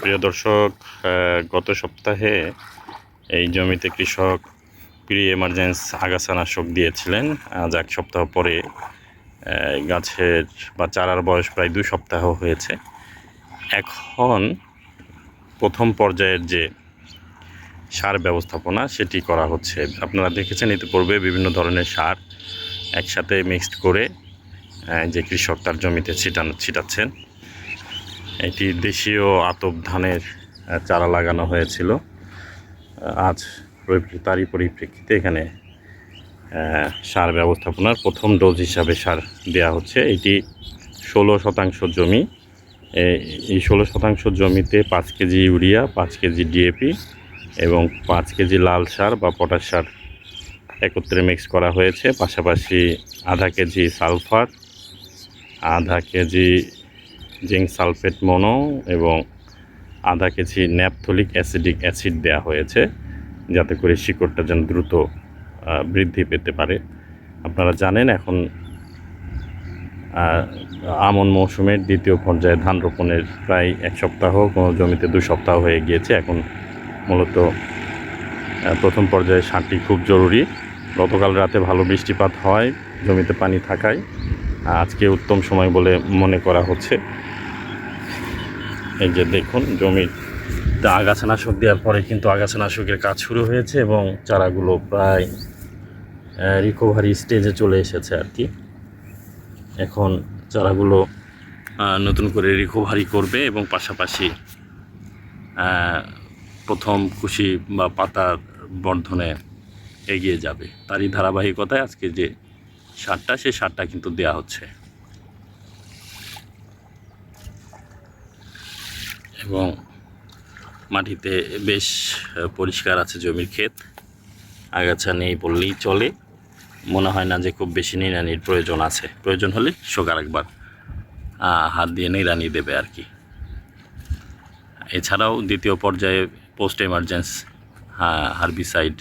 প্রিয় দর্শক গত সপ্তাহে এই জমিতে কৃষক প্রি এমার্জেন্স আগাছানাশক দিয়েছিলেন। আজ এক সপ্তাহ পরে গাছের বা চারার বয়স প্রায় দুই সপ্তাহ হয়েছে। এখন প্রথম পর্যায়ের যে সার ব্যবস্থাপনা, সেটি করা হচ্ছে। আপনারা দেখেছেন, ইতিপূর্বে বিভিন্ন ধরনের সার একসাথে মিক্সড করে যে কৃষক তার জমিতে ছিটানো, ছিটাচ্ছেন। এটি দেশীয় আতপ ধানের চারা লাগানো হয়েছিল। আজ তারই পরিপ্রেক্ষিতে এখানে সার ব্যবস্থাপনার প্রথম ডোজ হিসাবে সার দেওয়া হচ্ছে। এটি ষোলো শতাংশ জমি। এই ষোলো শতাংশ জমিতে পাঁচ কেজি ইউরিয়া, পাঁচ কেজি ডিএপি এবং পাঁচ কেজি লাল সার বা পটাশ সার একত্রে মিক্স করা হয়েছে, পাশাপাশি আধা কেজি সালফার, আধা কেজি জিঙ্ক সালফেট মনো এবং আধা কেজি ন্যাপথলিক অ্যাসিডিক অ্যাসিড দেওয়া হয়েছে, যাতে করে শিকড়টা যেন দ্রুত বৃদ্ধি পেতে পারে। আপনারা জানেন এখন আমন মৌসুমের দ্বিতীয় পর্যায়ে ধান রোপণের প্রায় এক সপ্তাহ, কোনো জমিতে দু সপ্তাহ হয়ে গিয়েছে। এখন মূলত প্রথম পর্যায়ে সারটি খুব জরুরি। গতকাল রাতে ভালো বৃষ্টিপাত হয়, জমিতে পানি থাকায়। আজকে উত্তম সময় বলে মনে করা হচ্ছে। এই যে দেখুন, জমির আগাছানাশক দেওয়ার পরে কিন্তু আগাছানাশকের কাজ শুরু হয়েছে এবং চারাগুলো প্রায় রিকভারি স্টেজে চলে এসেছে আর কি। এখন চারাগুলো নতুন করে রিকভারি করবে এবং পাশাপাশি প্রথম কুশি বা পাতার বর্ধনে এগিয়ে যাবে। তারই ধারাবাহিকতায় আজকে যে সারটা, সেই সারটা কিন্তু দেয়া হচ্ছে। এবং মাটিতে বেশ পরিষ্কার আছে জমির ক্ষেত। আগাছা নেই বললেই চলে। মনে হয় না যে খুব বেশি নিড়ানির প্রয়োজন আছে। প্রয়োজন হলে শোকার একবার হাত দিয়ে নিড়ানি দেবে আর কি। এছাড়াও দ্বিতীয় পর্যায়ে পোস্ট এমার্জেন্স হার্বিসাইড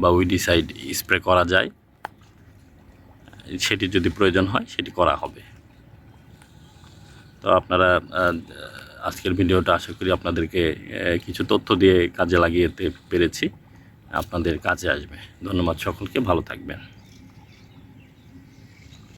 বা উইডিসাইড স্প্রে করা যায় সেটি যদি প্রয়োজন হয়, সেটি করা হবে। তো আপনারা আজকের ভিডিওটা আশা করি আপনাদেরকে কিছু তথ্য দিয়ে কাজে লাগিয়েতে পেরেছি। আপনাদের কাজে আসবে। ধন্যবাদ সকলকে, ভালো থাকবেন।